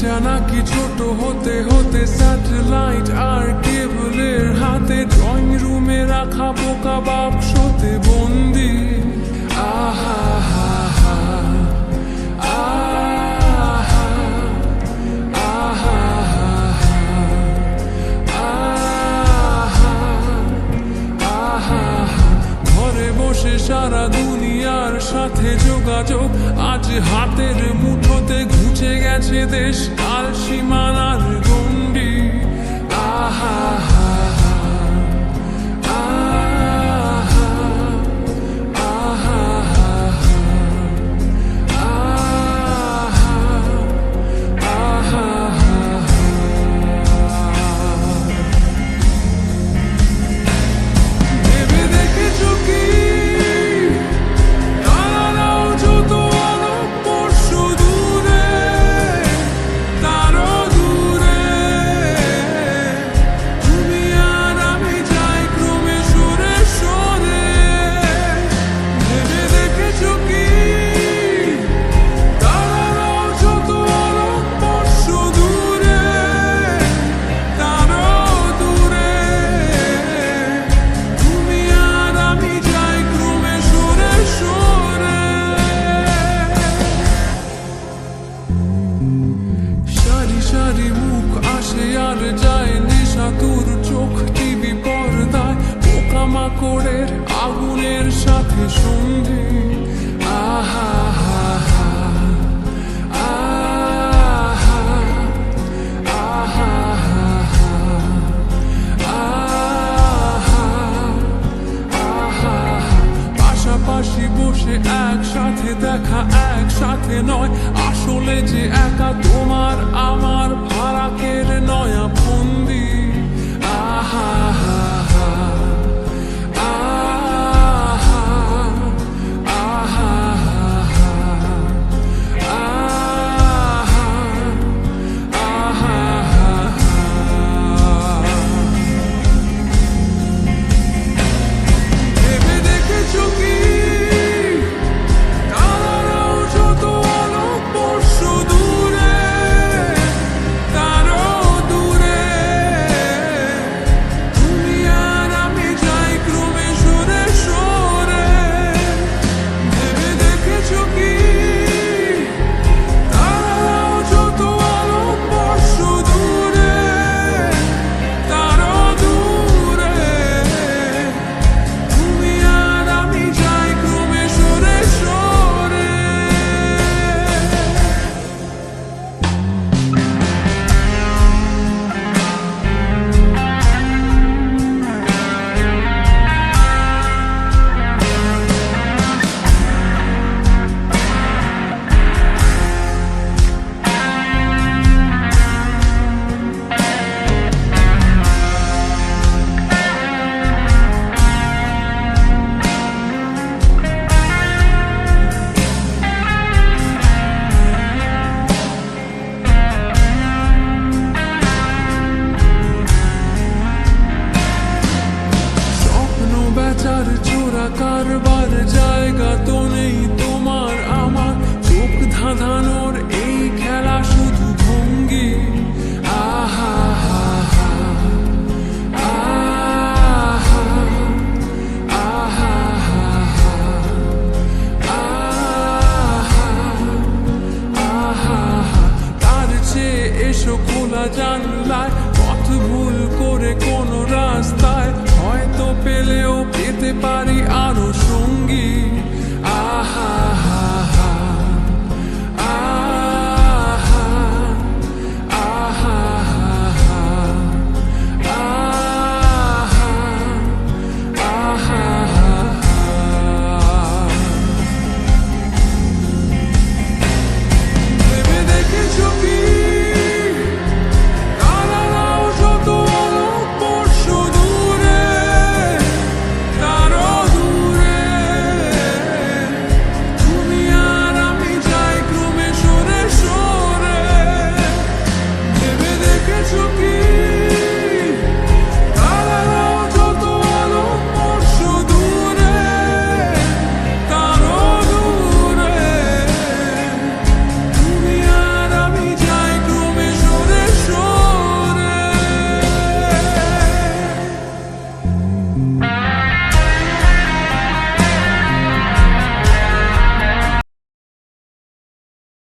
এটা নাকি ছোট? হতে হতে স্যাটেলাইট আর কেবলের হাতে ড্রয়িং রুমে রাখা পোকা বাক্সতে বন্দি। আহা হা হা আহা আহা আহা আহা। ঘরে বসে সারা দুনিয়ার সাথে যোগাযোগ, আজ হাতের মুঠো গেছে দেশ কাল সীমানার একসাথে নয়। আসলে যে একা তোমার আমার ভাড়া ভাড়াকের নয়া বন্দি। আহা হা ভাঙা কারবার জায়গা তো নেই তোমার আমার চোখ ধাঁধানোর